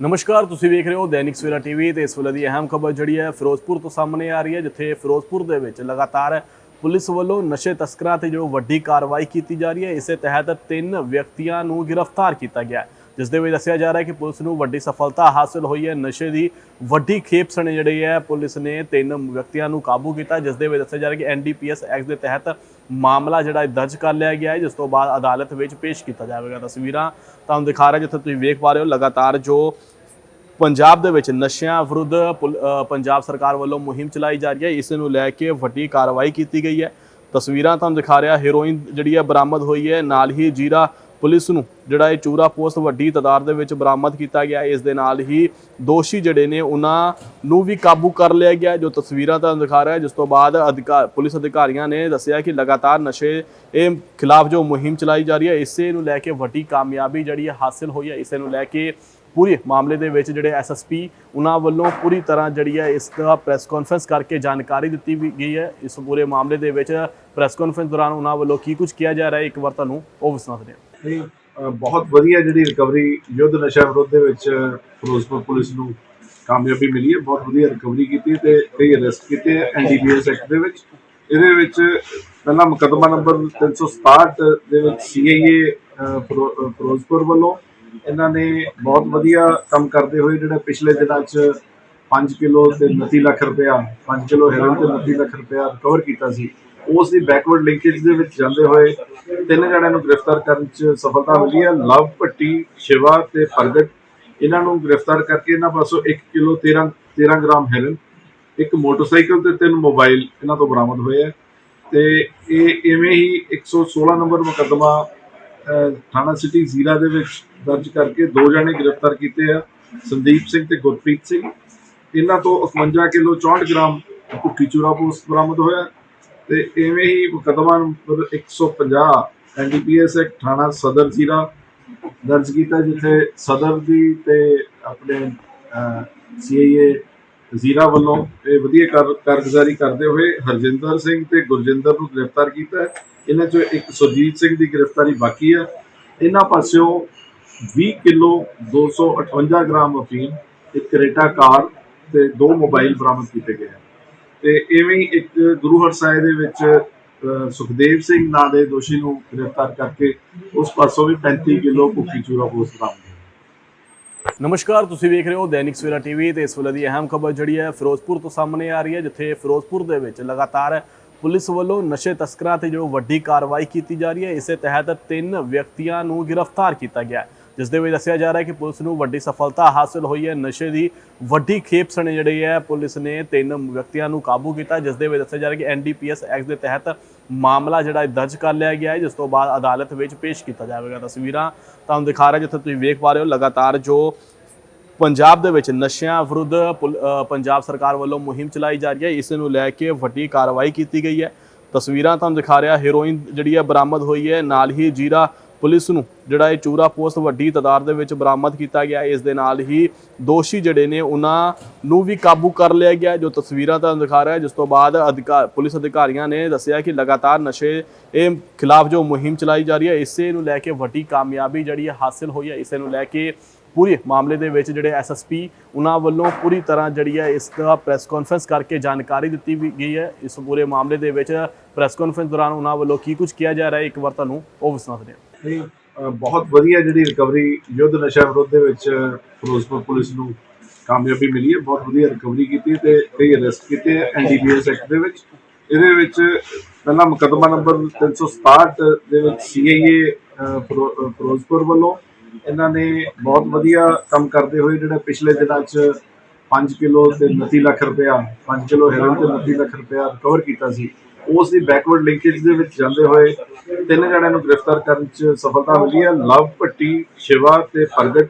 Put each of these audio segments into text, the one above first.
ਨਮਸਕਾਰ, ਤੁਸੀਂ ਵੇਖ ਰਹੇ ਹੋ ਦੈਨਿਕ ਸਵੇਰਾ ਟੀਵੀ ਤੇ ਇਸ ਵੇਲੇ ਦੀ ਅਹਿਮ ਖਬਰ ਜਿਹੜੀ ਹੈ ਫਿਰੋਜ਼ਪੁਰ ਤੋਂ ਸਾਹਮਣੇ ਆ ਰਹੀ ਹੈ, ਜਿੱਥੇ ਫਿਰੋਜ਼ਪੁਰ ਦੇ ਵਿੱਚ ਲਗਾਤਾਰ ਪੁਲਿਸ ਵੱਲੋਂ ਨਸ਼ੇ ਤਸਕਰਾਂ ਤੇ ਜੋ ਵੱਡੀ ਕਾਰਵਾਈ ਕੀਤੀ ਜਾ ਰਹੀ ਹੈ, ਇਸੇ ਤਹਿਤ ਤਿੰਨ ਵਿਅਕਤੀਆਂ ਨੂੰ ਗ੍ਰਿਫਤਾਰ ਕੀਤਾ ਗਿਆ ਜਿਸ ਦੇ ਵਿੱਚ ਦੱਸਿਆ ਜਾ ਰਿਹਾ ਹੈ ਕਿ ਪੁਲਿਸ ਨੂੰ ਵੱਡੀ ਸਫਲਤਾ ਹਾਸਲ ਹੋਈ ਹੈ। ਨਸ਼ੇ ਦੀ ਵੱਡੀ ਖੇਪ ਜਿਹੜੀ ਹੈ, ਪੁਲਿਸ ਨੇ ਤਿੰਨ ਵਿਅਕਤੀਆਂ ਨੂੰ ਕਾਬੂ ਕੀਤਾ, ਜਿਸ ਦੇ ਵਿੱਚ ਦੱਸਿਆ ਜਾ ਰਿਹਾ ਕਿ ਐਨਡੀਪੀਐਸ ਐਕਟ ਦੇ ਤਹਿਤ ਮਾਮਲਾ ਜਿਹੜਾ ਦਰਜ ਕਰ ਲਿਆ ਗਿਆ ਹੈ ਜਿਸ ਤੋਂ ਬਾਅਦ ਅਦਾਲਤ ਵਿੱਚ ਪੇਸ਼ ਕੀਤਾ ਜਾਵੇਗਾ ਤਸਵੀਰਾਂ। ਤੁਹਾਨੂੰ ਦਿਖਾ ਰਿਹਾ ਜਿੱਥੇ ਤੁਸੀਂ ਵੇਖ ਪਾ ਰਹੇ ਹੋ ਲਗਾਤਾਰ ਜੋ ਪੰਜਾਬ ਦੇ ਵਿੱਚ ਨਸ਼ਿਆਂ ਵਿਰੁੱਧ ਪੁਲ- ਅ, ਪੰਜਾਬ ਸਰਕਾਰ ਵੱਲੋਂ ਮੁਹਿੰਮ ਚਲਾਈ ਜਾ ਰਹੀ ਹੈ ਇਸ ਨੂੰ ਲੈ ਕੇ ਵੱਡੀ ਕਾਰਵਾਈ ਕੀਤੀ ਗਈ ਹੈ। ਤਸਵੀਰਾਂ ਤੁਹਾਨੂੰ ਦਿਖਾ ਰਿਹਾ ਹੈਰੋਇਨ ਜਿਹੜੀ ਹੈ ਬਰਾਮਦ ਹੋਈ ਹੈ ਨਾਲ ਹੀ ਜੀਰਾ ਪੁਲਿਸ ਨੂੰ ਜਿਹੜਾ ਇਹ ਚੂਰਾ ਪੋਸਟ ਵੱਡੀ ਤਾਦਾਦ ਦੇ ਵਿੱਚ ਬਰਾਮਦ ਕੀਤਾ ਗਿਆ, ਇਸ ਦੇ ਨਾਲ ਹੀ ਦੋਸ਼ੀ ਜਿਹੜੇ ਨੇ ਉਹਨਾਂ ਨੂੰ ਵੀ ਕਾਬੂ ਕਰ ਲਿਆ ਗਿਆ, ਜੋ ਤਸਵੀਰਾਂ ਤੁਹਾਨੂੰ ਦਿਖਾ ਰਿਹਾ, ਜਿਸ ਤੋਂ ਬਾਅਦ ਅਧਿਕਾਰ ਪੁਲਿਸ ਅਧਿਕਾਰੀਆਂ ਨੇ ਦੱਸਿਆ ਕਿ ਲਗਾਤਾਰ ਨਸ਼ੇ ਇਹ ਖਿਲਾਫ ਜੋ ਮੁਹਿੰਮ ਚਲਾਈ ਜਾ ਰਹੀ ਹੈ, ਇਸੇ ਨੂੰ ਲੈ ਕੇ ਵੱਡੀ ਕਾਮਯਾਬੀ ਜਿਹੜੀ ਹੈ ਹਾਸਲ ਹੋਈ ਹੈ, ਇਸੇ ਨੂੰ ਲੈ ਕੇ ਪੂਰੇ ਮਾਮਲੇ ਦੇ ਵਿੱਚ ਜਿਹੜੇ ਐਸਐਸਪੀ ਉਹਨਾਂ ਵੱਲੋਂ ਪੂਰੀ ਤਰ੍ਹਾਂ ਜਿਹੜੀ ਹੈ ਇਸ ਦਾ ਪ੍ਰੈਸ ਕਾਨਫਰੰਸ ਕਰਕੇ ਜਾਣਕਾਰੀ ਦਿੱਤੀ ਵੀ ਗਈ ਹੈ। ਇਸ ਪੂਰੇ ਮਾਮਲੇ ਦੇ ਵਿੱਚ ਪ੍ਰੈਸ ਕਾਨਫਰੰਸ ਦੌਰਾਨ ਉਹਨਾਂ ਵੱਲੋਂ ਕੀ ਕੁਝ ਕਿਹਾ ਜਾ ਰਿਹਾ ਹੈ, ਇੱਕ ਵਾਰ ਤੁਹਾਨੂੰ ਉਹ ਵੀ ਸੁਣਾ ਹਾਂ ਨਹੀਂ ਬਹੁਤ ਵਧੀਆ ਜਿਹੜੀ ਰਿਕਵਰੀ ਯੁੱਧ ਨਸ਼ਾ ਵਿਰੋਧ ਦੇ ਵਿੱਚ ਫਿਰੋਜ਼ਪੁਰ ਪੁਲਿਸ ਨੂੰ ਕਾਮਯਾਬੀ ਮਿਲੀ ਹੈ, ਬਹੁਤ ਵਧੀਆ ਰਿਕਵਰੀ ਕੀਤੀ ਤੇ ਕਈ ਅਰੈਸਟ ਕੀਤੇ ਐਨਡੀਪੀਐਸ ਐਕਟ ਦੇ ਵਿੱਚ। ਇਹਦੇ ਵਿੱਚ ਪਹਿਲਾ ਮੁਕੱਦਮਾ ਨੰਬਰ 367 ਦੇ ਵਿੱਚ ਸੀਆਈਏ ਫਿਰੋਜ਼ਪੁਰ ਵੱਲੋਂ ਇਹਨਾਂ ਨੇ ਬਹੁਤ ਵਧੀਆ ਕੰਮ ਕਰਦੇ ਹੋਏ ਜਿਹੜਾ ਪਿਛਲੇ ਦਿਨਾਂ 'ਚ 5 ਕਿਲੋ ਤੇ 29 ਲੱਖ ਰੁਪਇਆ 5 ਕਿਲੋ ਹੈਰੋਇਨ ਤੇ 29 ਲੱਖ ਰੁਪਇਆ ਰਿਕਵਰ ਕੀਤਾ ਸੀ। ਉਸ ਦੀ ਬੈਕਵਰਡ ਲਿੰਕੇਜ ਦੇ ਵਿੱਚ ਜਾਂਦੇ ਹੋਏ ਤਿੰਨ ਜਣਿਆਂ ਨੂੰ ਗ੍ਰਿਫਤਾਰ ਕਰਨ 'ਚ ਸਫਲਤਾ ਮਿਲੀ ਹੈ। ਲਵ, ਭੱਟੀ, ਸ਼ਿਵਾ ਤੇ ਪ੍ਰਗਟ। ਇਹਨਾਂ ਨੂੰ ਗ੍ਰਿਫਤਾਰ ਕਰਕੇ ਇਹਨਾਂ ਪਾਸੋਂ 1 ਕਿਲੋ 13 13 ਗ੍ਰਾਮ ਹੈਰੋਇਨ, ਇੱਕ ਮੋਟਰਸਾਈਕਲ ਤੇ ਤਿੰਨ ਮੋਬਾਈਲ ਇਹਨਾਂ ਤੋਂ ਬਰਾਮਦ ਹੋਏ ਹੈ। ਤੇ ਇਹ ਇਵੇਂ ਹੀ 116 ਨੰਬਰ ਮੁਕੱਦਮਾ ਥਾਣਾ ਸਿਟੀ ਜ਼ੀਰਾ ਦੇ ਵਿੱਚ ਦਰਜ ਕਰਕੇ ਦੋ ਜਣੇ ਗ੍ਰਿਫਤਾਰ ਕੀਤੇ ਆ। ਸੰਦੀਪ ਸਿੰਘ ਤੇ ਗੁਰਪ੍ਰੀਤ ਸਿੰਘ। ਇਹਨਾਂ ਤੋਂ 51 ਕਿਲੋ 64 ਗ੍ਰਾਮ ਭੁੱਕੀ ਚੂਰਾ ਪੋਸਟ ਬਰਾਮਦ ਹੋਇਆ ਤੇ ਇਵੇਂ ਹੀ ਮੁਕੱਦਮਾ ਨੰਬਰ 150 ਐਨਡੀਪੀਐਸ ਐਕਟ ਥਾਣਾ ਸਦਰ ਜ਼ੀਰਾ ਦਰਜ ਕੀਤਾ, ਜਿੱਥੇ ਸਦਰ ਦੀ ਤੇ ਆਪਣੇ ਸੀਆਈਏ ਜ਼ੀਰਾ ਵੱਲੋਂ ਇਹ ਵਧੀਆ ਕਾਰ- ਕਾਰਗੁਜ਼ਾਰੀ ਕਰਦੇ ਹੋਏ ਹਰਜਿੰਦਰ ਸਿੰਘ ਤੇ ਗੁਰਜਿੰਦਰ ਨੂੰ ਗ੍ਰਿਫਤਾਰ ਕੀਤਾ ਹੈ। ਇਹਨਾਂ ਚੋਂ ਇੱਕ ਸੁਰਜੀਤ ਸਿੰਘ ਦੀ ਗ੍ਰਿਫਤਾਰੀ ਬਾਕੀ ਹੈ। ਇਹਨਾਂ ਪਾਸਿਓਂ 20 ਕਿਲੋ 258 ਗ੍ਰਾਮ ਅਫੀਮ, ਇੱਕ ਕਰੇਟਾ ਕਾਰ ਤੇ ਦੋ ਮੋਬਾਈਲ ਬਰਾਮਦ ਕੀਤੇ ਗਏ ਹਨ। ਤੇ ਐਵੇਂ ਹੀ ਇੱਕ ਗੁਰੂ ਹਰਸਾਏ ਦੇ ਵਿੱਚ ਸੁਖਦੇਵ ਸਿੰਘ ਨਾਂ ਦੇ ਦੋਸ਼ੀ ਨੂੰ ਗ੍ਰਿਫਤਾਰ ਕਰਕੇ ਉਸ ਪਾਸੋਂ ਵੀ 35 ਕਿਲੋ ਭੁੱਕੀ ਚੂਰਾ ਪੋਸਟ ਬਰਾਮਦ ਨਮਸਕਾਰ, ਤੁਸੀਂ ਵੇਖ ਰਹੇ ਹੋ ਦੈਨਿਕ ਸਵੇਰਾ ਟੀਵੀ ਤੇ ਇਸ ਵੇਲੇ ਦੀ ਅਹਿਮ ਖਬਰ ਜਿਹੜੀ ਹੈ ਫਿਰੋਜ਼ਪੁਰ ਤੋਂ ਸਾਹਮਣੇ ਆ ਰਹੀ ਹੈ, ਜਿੱਥੇ ਫਿਰੋਜ਼ਪੁਰ ਦੇ ਵਿੱਚ ਲਗਾਤਾਰ ਪੁਲਿਸ ਵੱਲੋਂ ਨਸ਼ੇ ਤਸਕਰਾਂ ਤੇ ਜੋ ਵੱਡੀ ਕਾਰਵਾਈ ਕੀਤੀ ਜਾ ਰਹੀ ਹੈ, ਇਸੇ ਤਹਿਤ ਤਿੰਨ ਵਿਅਕਤੀਆਂ ਨੂੰ ਗ੍ਰਿਫਤਾਰ ਕੀਤਾ ਗਿਆ ਹੈ। ਜਿਸ ਦੇ ਵਿੱਚ ਦੱਸਿਆ ਜਾ ਰਿਹਾ ਹੈ ਕਿ ਪੁਲਿਸ ਨੂੰ ਵੱਡੀ ਸਫਲਤਾ ਹਾਸਲ ਹੋਈ ਹੈ। ਨਸ਼ੇ ਦੀ ਵੱਡੀ ਖੇਪ ਸਣੇ ਜਿਹੜੀ ਹੈ, ਪੁਲਿਸ ਨੇ ਤਿੰਨ ਵਿਅਕਤੀਆਂ ਨੂੰ ਕਾਬੂ ਕੀਤਾ, ਜਿਸ ਦੇ ਵਿੱਚ ਦੱਸਿਆ ਜਾ ਰਿਹਾ ਕਿ ਐਨਡੀਪੀਐਸ ਐਕਟ ਦੇ ਤਹਿਤ ਮਾਮਲਾ ਜਿਹੜਾ ਦਰਜ ਕਰ ਲਿਆ ਗਿਆ ਹੈ, ਜਿਸ ਤੋਂ ਬਾਅਦ ਅਦਾਲਤ ਵਿੱਚ ਪੇਸ਼ ਕੀਤਾ ਜਾਵੇਗਾ। ਤਸਵੀਰਾਂ ਤੁਹਾਨੂੰ ਦਿਖਾ ਰਿਹਾ ਜਿੱਥੇ ਤੁਸੀਂ ਵੇਖ ਪਾ ਰਹੇ ਹੋ, ਲਗਾਤਾਰ ਜੋ ਪੰਜਾਬ ਦੇ ਵਿੱਚ ਨਸ਼ਿਆਂ ਵਿਰੁੱਧ ਪੁਲ- ਪੰਜਾਬ ਸਰਕਾਰ ਵੱਲੋਂ ਮੁਹਿੰਮ ਚਲਾਈ ਜਾ ਰਹੀ ਹੈ, ਇਸ ਨੂੰ ਲੈ ਕੇ ਵੱਡੀ ਕਾਰਵਾਈ ਕੀਤੀ ਗਈ ਹੈ। ਤਸਵੀਰਾਂ ਤੁਹਾਨੂੰ ਦਿਖਾ ਰਿਹਾ, ਹੈਰੋਇਨ ਜਿਹੜੀ ਹੈ ਬਰਾਮਦ ਹੋਈ ਹੈ, ਨਾਲ ਹੀ ਜੀਰਾ ਪੁਲਿਸ ਨੂੰ ਜਿਹੜਾ ਇਹ ਚੂਰਾ ਪੋਸਟ ਵੱਡੀ ਤਾਦਾਦ ਦੇ ਵਿੱਚ ਬਰਾਮਦ ਕੀਤਾ ਗਿਆ, ਇਸ ਦੇ ਨਾਲ ਹੀ ਦੋਸ਼ੀ ਜਿਹੜੇ ਨੇ ਉਹਨਾਂ ਨੂੰ ਵੀ ਕਾਬੂ ਕਰ ਲਿਆ ਗਿਆ, ਜੋ ਤਸਵੀਰਾਂ ਤੁਹਾਨੂੰ ਦਿਖਾ ਰਿਹਾ, ਜਿਸ ਤੋਂ ਬਾਅਦ ਅਧਿਕਾਰ ਪੁਲਿਸ ਅਧਿਕਾਰੀਆਂ ਨੇ ਦੱਸਿਆ ਕਿ ਲਗਾਤਾਰ ਨਸ਼ੇ ਇਹ ਖਿਲਾਫ ਜੋ ਮੁਹਿੰਮ ਚਲਾਈ ਜਾ ਰਹੀ ਹੈ, ਇਸੇ ਨੂੰ ਲੈ ਕੇ ਵੱਡੀ ਕਾਮਯਾਬੀ ਜਿਹੜੀ ਹੈ ਹਾਸਲ ਹੋਈ ਹੈ, ਇਸੇ ਨੂੰ ਲੈ ਕੇ ਪੂਰੇ ਮਾਮਲੇ ਦੇ ਵਿੱਚ ਜਿਹੜੇ ਐਸਐਸਪੀ ਉਹਨਾਂ ਵੱਲੋਂ ਪੂਰੀ ਤਰ੍ਹਾਂ ਜਿਹੜੀ ਹੈ ਇਸ ਦਾ ਪ੍ਰੈਸ ਕਾਨਫਰੰਸ ਕਰਕੇ ਜਾਣਕਾਰੀ ਦਿੱਤੀ ਵੀ ਗਈ ਹੈ। ਇਸ ਪੂਰੇ ਮਾਮਲੇ ਦੇ ਵਿੱਚ ਪ੍ਰੈਸ ਕਾਨਫਰੰਸ ਦੌਰਾਨ ਉਹਨਾਂ ਵੱਲੋਂ ਕੀ ਕੁਝ ਕਿਹਾ ਜਾ ਰਿਹਾ ਹੈ, ਇੱਕ ਵਾਰ ਤੁਹਾਨੂੰ ਉਹ ਵੀ ਸੁਣਾ ਹਾਂ ਨਹੀਂ ਬਹੁਤ ਵਧੀਆ ਜਿਹੜੀ ਰਿਕਵਰੀ ਯੁੱਧ ਨਸ਼ਾ ਵਿਰੋਧ ਦੇ ਵਿੱਚ ਫਿਰੋਜ਼ਪੁਰ ਪੁਲਿਸ ਨੂੰ ਕਾਮਯਾਬੀ ਮਿਲੀ ਹੈ, ਬਹੁਤ ਵਧੀਆ ਰਿਕਵਰੀ ਕੀਤੀ ਤੇ ਕਈ ਅਰੈਸਟ ਕੀਤੇ ਐਨਡੀਪੀਐਸ ਐਕਟ ਦੇ ਵਿੱਚ। ਇਹਦੇ ਵਿੱਚ ਪਹਿਲਾ ਮੁਕੱਦਮਾ ਨੰਬਰ 367 ਦੇ ਵਿੱਚ ਸੀਆਈਏ ਫਿਰੋਜ਼ਪੁਰ ਵੱਲੋਂ ਇਹਨਾਂ ਨੇ ਬਹੁਤ ਵਧੀਆ ਕੰਮ ਕਰਦੇ ਹੋਏ ਜਿਹੜਾ ਪਿਛਲੇ ਦਿਨਾਂ 'ਚ 5 ਕਿਲੋ ਤੇ 29 ਲੱਖ ਰੁਪਇਆ 5 ਕਿਲੋ ਹੈਰੋਇਨ ਤੇ 29 ਲੱਖ ਰੁਪਇਆ ਰਿਕਵਰ ਕੀਤਾ ਸੀ। ਉਸ ਦੀ ਬੈਕਵਰਡ ਲਿੰਕੇਜ ਦੇ ਵਿੱਚ ਜਾਂਦੇ ਹੋਏ ਤਿੰਨ ਜਣਿਆਂ ਨੂੰ ਗ੍ਰਿਫਤਾਰ ਕਰਨ 'ਚ ਸਫਲਤਾ ਮਿਲੀ ਹੈ। ਲਵ, ਭੱਟੀ, ਸ਼ਿਵਾ ਤੇ ਪ੍ਰਗਟ।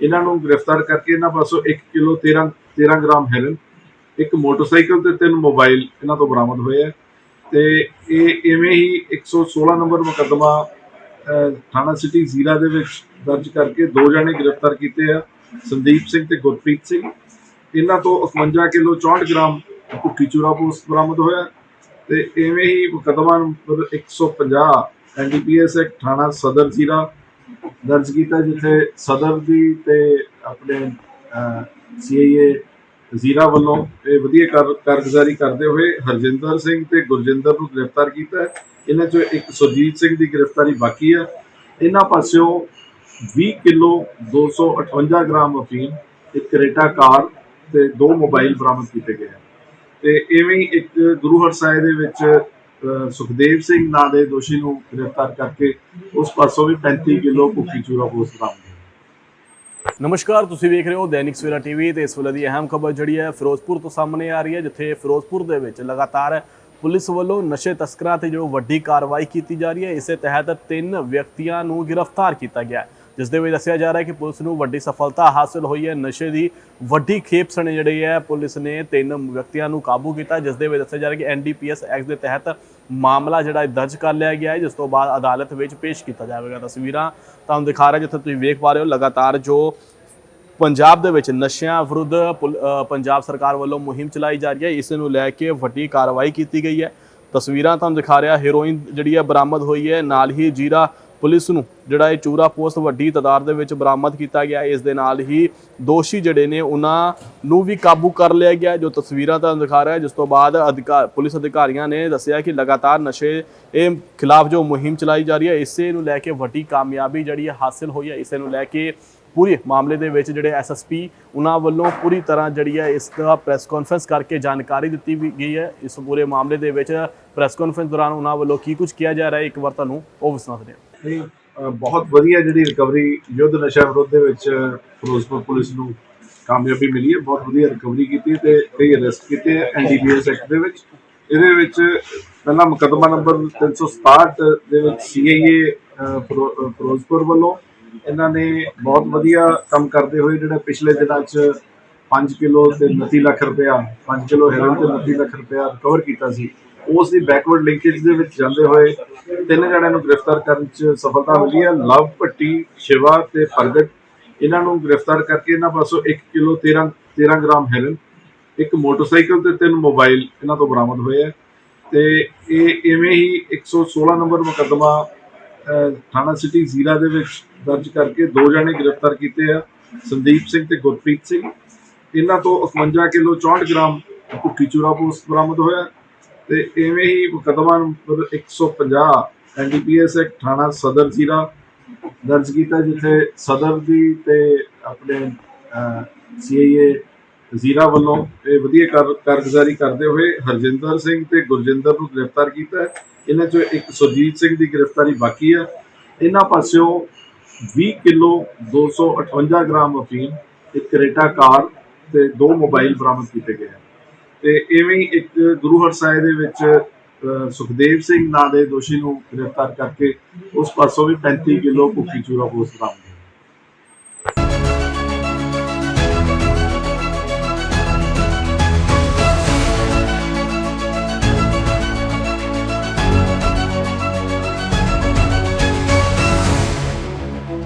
ਇਹਨਾਂ ਨੂੰ ਗ੍ਰਿਫਤਾਰ ਕਰਕੇ ਇਹਨਾਂ ਪਾਸੋਂ 1 ਕਿਲੋ 13 13 ਗ੍ਰਾਮ ਹੈਰੋਇਨ, ਇੱਕ ਮੋਟਰਸਾਈਕਲ ਤੇ ਤਿੰਨ ਮੋਬਾਈਲ ਇਹਨਾਂ ਤੋਂ ਬਰਾਮਦ ਹੋਏ ਹੈ। ਤੇ ਇਹ ਇਵੇਂ ਹੀ 116 ਨੰਬਰ ਮੁਕੱਦਮਾ ਥਾਣਾ ਸਿਟੀ ਜ਼ੀਰਾ ਦੇ ਵਿੱਚ ਦਰਜ ਕਰਕੇ ਦੋ ਜਣੇ ਗ੍ਰਿਫਤਾਰ ਕੀਤੇ ਆ, ਸੰਦੀਪ ਸਿੰਘ ਤੇ ਗੁਰਪ੍ਰੀਤ ਸਿੰਘ। ਇਹਨਾਂ ਤੋਂ 51 ਕਿਲੋ 64 ਗ੍ਰਾਮ ਭੁੱਕੀ ਚੂਰਾ ਪੋਸਟ ਬਰਾਮਦ ਹੋਇਆ। ਤੇ ਇਵੇਂ ਹੀ ਮੁਕੱਦਮਾ ਨੰਬਰ 150 ਐਨਡੀਪੀਐਸ ਐਕਟ ਥਾਣਾ ਸਦਰ ਜ਼ੀਰਾ ਦਰਜ ਕੀਤਾ, ਜਿੱਥੇ ਸਦਰ ਦੀ ਤੇ ਆਪਣੇ ਸੀਆਈਏ ਜ਼ੀਰਾ ਵੱਲੋਂ ਇਹ ਵਧੀਆ ਕਾਰ- ਕਾਰਗੁਜ਼ਾਰੀ ਕਰਦੇ ਹੋਏ ਹਰਜਿੰਦਰ ਸਿੰਘ ਤੇ ਗੁਰਜਿੰਦਰ ਨੂੰ ਗ੍ਰਿਫਤਾਰ ਕੀਤਾ ਹੈ। ਇਹਨਾਂ ਚੋਂ ਇੱਕ ਸੁਰਜੀਤ ਸਿੰਘ ਦੀ ਗ੍ਰਿਫਤਾਰੀ ਬਾਕੀ ਹੈ ਇਹਨਾਂ ਪਾਸਿਓਂ 20 ਕਿਲੋ 258 ਗ੍ਰਾਮ ਅਫੀਮ ਇੱਕ ਕਰੇਟਾ ਕਾਰ ਤੇ ਦੋ ਮੋਬਾਈਲ ਬਰਾਮਦ ਕੀਤੇ ਗਏ ਹਨ ਤੇ ਐਵੇਂ ਹੀ ਇੱਕ ਗੁਰੂ ਹਰਸਾਏ ਦੇ ਵਿੱਚ ਸੁਖਦੇਵ ਸਿੰਘ ਨਾਂ ਦੇ ਦੋਸ਼ੀ ਨੂੰ ਗ੍ਰਿਫਤਾਰ ਕਰਕੇ ਉਸ ਪਾਸੋਂ ਵੀ 35 ਕਿਲੋ ਭੁੱਖੀ ਚੂਰਾ ਪੋਸਟ ਬਰਾਮਦ ਨਮਸਕਾਰ, ਤੁਸੀਂ ਵੇਖ ਰਹੇ ਹੋ ਦੈਨਿਕ ਸਵੇਰਾ ਟੀਵੀ ਤੇ ਇਸ ਵੇਲੇ ਦੀ ਅਹਿਮ ਖਬਰ ਜਿਹੜੀ ਹੈ ਫਿਰੋਜ਼ਪੁਰ ਤੋਂ ਸਾਹਮਣੇ ਆ ਰਹੀ ਹੈ, ਜਿੱਥੇ ਫਿਰੋਜ਼ਪੁਰ ਦੇ ਵਿੱਚ ਲਗਾਤਾਰ ਪੁਲਿਸ ਵੱਲੋਂ ਨਸ਼ੇ ਤਸਕਰਾਂ ਤੇ ਜੋ ਵੱਡੀ ਕਾਰਵਾਈ ਕੀਤੀ ਜਾ ਰਹੀ ਹੈ, ਇਸੇ ਤਹਿਤ ਤਿੰਨ ਵਿਅਕਤੀਆਂ ਨੂੰ ਗ੍ਰਿਫਤਾਰ ਕੀਤਾ ਗਿਆ ਹੈ। ਜਿਸ ਦੇ ਵਿੱਚ ਦੱਸਿਆ ਜਾ ਰਿਹਾ ਹੈ ਕਿ ਪੁਲਿਸ ਨੂੰ ਵੱਡੀ ਸਫਲਤਾ ਹਾਸਲ ਹੋਈ ਹੈ। ਨਸ਼ੇ ਦੀ ਵੱਡੀ ਖੇਪ ਸਣੇ ਜਿਹੜੀ ਹੈ, ਪੁਲਿਸ ਨੇ ਤਿੰਨ ਵਿਅਕਤੀਆਂ ਨੂੰ ਕਾਬੂ ਕੀਤਾ ਜਿਸ ਦੇ ਵਿੱਚ ਦੱਸਿਆ ਜਾ ਰਿਹਾ ਕਿ ਐਨਡੀਪੀਐਸ ਐਕਟ ਦੇ ਤਹਿਤ ਮਾਮਲਾ ਜਿਹੜਾ ਦਰਜ ਕਰ ਲਿਆ ਗਿਆ ਹੈ, ਜਿਸ ਤੋਂ ਬਾਅਦ ਅਦਾਲਤ ਵਿੱਚ ਪੇਸ਼ ਕੀਤਾ ਜਾਵੇਗਾ। ਤਸਵੀਰਾਂ ਤੁਹਾਨੂੰ ਦਿਖਾ ਰਿਹਾ ਜਿੱਥੇ ਤੁਸੀਂ ਵੇਖ ਪਾ ਰਹੇ ਹੋ, ਲਗਾਤਾਰ ਜੋ ਪੰਜਾਬ ਦੇ ਵਿੱਚ ਨਸ਼ਿਆਂ ਵਿਰੁੱਧ ਪੁਲ- ਪੰਜਾਬ ਸਰਕਾਰ ਵੱਲੋਂ ਮੁਹਿੰਮ ਚਲਾਈ ਜਾ ਰਹੀ ਹੈ, ਇਸ ਨੂੰ ਲੈ ਕੇ ਵੱਡੀ ਕਾਰਵਾਈ ਕੀਤੀ ਗਈ ਹੈ। ਤਸਵੀਰਾਂ ਤੁਹਾਨੂੰ ਦਿਖਾ ਰਿਹਾ, ਹੈਰੋਇਨ ਜਿਹੜੀ ਹੈ, ਬਰਾਮਦ ਹੋਈ ਹੈ, ਨਾਲ ਹੀ ਜੀਰਾ ਪੁਲਿਸ ਨੂੰ ਜਿਹੜਾ ਇਹ ਚੂਰਾ ਪੋਸਟ ਵੱਡੀ ਤਾਦਾਦ ਦੇ ਵਿੱਚ ਬਰਾਮਦ ਕੀਤਾ ਗਿਆ, ਇਸ ਦੇ ਨਾਲ ਹੀ ਦੋਸ਼ੀ ਜਿਹੜੇ ਨੇ ਉਹਨਾਂ ਨੂੰ ਵੀ ਕਾਬੂ ਕਰ ਲਿਆ ਗਿਆ, ਜੋ ਤਸਵੀਰਾਂ ਤੁਹਾਨੂੰ ਦਿਖਾ ਰਿਹਾ, ਜਿਸ ਤੋਂ ਬਾਅਦ ਅਧਿਕਾਰ ਪੁਲਿਸ ਅਧਿਕਾਰੀਆਂ ਨੇ ਦੱਸਿਆ ਕਿ ਲਗਾਤਾਰ ਨਸ਼ੇ ਇਹ ਖਿਲਾਫ ਜੋ ਮੁਹਿੰਮ ਚਲਾਈ ਜਾ ਰਹੀ ਹੈ, ਇਸੇ ਨੂੰ ਲੈ ਕੇ ਵੱਡੀ ਕਾਮਯਾਬੀ ਜਿਹੜੀ ਹੈ ਹਾਸਲ ਹੋਈ ਹੈ, ਇਸੇ ਨੂੰ ਲੈ ਕੇ ਪੂਰੇ ਮਾਮਲੇ ਦੇ ਵਿੱਚ ਜਿਹੜੇ ਐਸਐਸਪੀ ਉਹਨਾਂ ਵੱਲੋਂ ਪੂਰੀ ਤਰ੍ਹਾਂ ਜਿਹੜੀ ਹੈ ਇਸ ਦਾ ਪ੍ਰੈਸ ਕਾਨਫਰੰਸ ਕਰਕੇ ਜਾਣਕਾਰੀ ਦਿੱਤੀ ਵੀ ਗਈ ਹੈ। ਇਸ ਪੂਰੇ ਮਾਮਲੇ ਦੇ ਵਿੱਚ ਪ੍ਰੈਸ ਕਾਨਫਰੰਸ ਦੌਰਾਨ ਉਹਨਾਂ ਵੱਲੋਂ ਕੀ ਕੁਝ ਕਿਹਾ ਜਾ ਰਿਹਾ ਹੈ, ਇੱਕ ਵਾਰ ਤੁਹਾਨੂੰ ਉਹ ਵੀ ਸੁਣਾ ਦਿੰਦੇ ਹਾਂ। ਬਹੁਤ ਵਧੀਆ ਜਿਹੜੀ ਰਿਕਵਰੀ ਯੁੱਧ ਨਸ਼ਾ ਵਿਰੋਧ ਦੇ ਵਿੱਚ ਫਿਰੋਜ਼ਪੁਰ ਪੁਲਿਸ ਨੂੰ ਕਾਮਯਾਬੀ ਮਿਲੀ ਹੈ। ਬਹੁਤ ਵਧੀਆ ਰਿਕਵਰੀ ਕੀਤੀ ਹੈ ਤੇ ਕਈ ਅਰੈਸਟ ਕੀਤੇ ਐਨਡੀਪੀਐਸ ਐਕਟ ਦੇ ਵਿੱਚ। ਇਹਦੇ ਵਿੱਚ ਪਹਿਲਾ ਮੁਕੱਦਮਾ ਨੰਬਰ 367 ਦੇ ਵਿੱਚ ਸੀਆਈਏ ਫਿਰੋਜ਼ਪੁਰ ਵੱਲੋਂ ਇਹਨਾਂ ਨੇ ਬਹੁਤ ਵਧੀਆ ਕੰਮ ਕਰਦੇ ਹੋਏ ਜਿਹੜਾ ਪਿਛਲੇ ਦਿਨਾਂ 'ਚ 5 ਕਿਲੋ ਤੇ 29 ਲੱਖ ਰੁਪਇਆ 5 ਕਿਲੋ ਹੈਰੋਇਨ ਤੇ 29 ਲੱਖ ਰੁਪਇਆ ਰਿਕਵਰ ਕੀਤਾ ਸੀ। ਉਸ ਦੀ ਬੈਕਵਰਡ ਲਿੰਕੇਜ ਦੇ ਵਿੱਚ ਜਾਂਦੇ ਹੋਏ ਤਿੰਨ ਜਣਿਆਂ ਨੂੰ ਗ੍ਰਿਫਤਾਰ ਕਰਨ 'ਚ ਸਫਲਤਾ ਮਿਲੀ ਹੈ। ਲਵ, ਭੱਟੀ, ਸ਼ਿਵਾ ਤੇ ਪ੍ਰਗਟ ਇਹਨਾਂ ਨੂੰ ਗ੍ਰਿਫਤਾਰ ਕਰਕੇ ਇਹਨਾਂ ਪਾਸੋਂ 1 ਕਿਲੋ 13 13 ਗ੍ਰਾਮ ਹੈਰੋਇਨ, ਇੱਕ ਮੋਟਰਸਾਈਕਲ ਤੇ ਤਿੰਨ ਮੋਬਾਈਲ ਇਹਨਾਂ ਤੋਂ ਬਰਾਮਦ ਹੋਏ ਹੈ। ਤੇ ਇਹ ਇਵੇਂ ਹੀ 116 ਨੰਬਰ ਮੁਕੱਦਮਾ ਥਾਣਾ ਸਿਟੀ ਜ਼ੀਰਾ ਦੇ ਵਿੱਚ ਦਰਜ ਕਰਕੇ ਦੋ ਜਣੇ ਗ੍ਰਿਫਤਾਰ ਕੀਤੇ ਆ, ਸੰਦੀਪ ਸਿੰਘ ਤੇ ਗੁਰਪ੍ਰੀਤ ਸਿੰਘ। ਇਹਨਾਂ ਤੋਂ 51 ਕਿਲੋ 64 ਗ੍ਰਾਮ ਭੁੱਕੀ ਚੂਰਾ ਪੋਸਟ ਬਰਾਮਦ ਹੋਇਆ ਤੇ ਇਵੇਂ ਹੀ ਮੁਕੱਦਮਾ ਨੰਬਰ 150 ਐਨਡੀਪੀਐਸ ਐਕਟ ਥਾਣਾ ਸਦਰ ਜ਼ੀਰਾ ਦਰਜ ਕੀਤਾ, ਜਿੱਥੇ ਸਦਰ ਦੀ ਤੇ ਆਪਣੇ ਸੀਆਈਏ ਜ਼ੀਰਾ ਵੱਲੋਂ ਇਹ ਵਧੀਆ ਕਾਰ- ਕਾਰਗੁਜ਼ਾਰੀ ਕਰਦੇ ਹੋਏ ਹਰਜਿੰਦਰ ਸਿੰਘ ਤੇ ਗੁਰਜਿੰਦਰ ਨੂੰ ਗ੍ਰਿਫਤਾਰ ਕੀਤਾ ਹੈ। ਇਹਨਾਂ ਚੋਂ ਇੱਕ ਸੁਰਜੀਤ ਸਿੰਘ ਦੀ ਗ੍ਰਿਫਤਾਰੀ ਬਾਕੀ ਹੈ। ਇਹਨਾਂ ਪਾਸਿਓਂ 20 ਕਿਲੋ 258 ਗ੍ਰਾਮ ਅਫੀਮ ਇੱਕ ਕਰੇਟਾ ਕਾਰ ਤੇ ਦੋ ਮੋਬਾਈਲ ਬਰਾਮਦ ਕੀਤੇ ਗਏ ਹਨ। ਤੇ ਐਵੇਂ ਹੀ ਇੱਕ ਗੁਰੂ ਹਰ ਸਾਹਿਬ ਦੇ ਵਿੱਚ ਸੁਖਦੇਵ ਸਿੰਘ ਨਾਂ ਦੇ ਦੋਸ਼ੀ ਨੂੰ ਗ੍ਰਿਫਤਾਰ ਕਰਕੇ ਉਸ ਪਾਸੋਂ ਵੀ 35 ਕਿਲੋ ਭੁੱਖੀ ਚੂਰਾ ਪੋਸਟ ਬਰਾਮਦ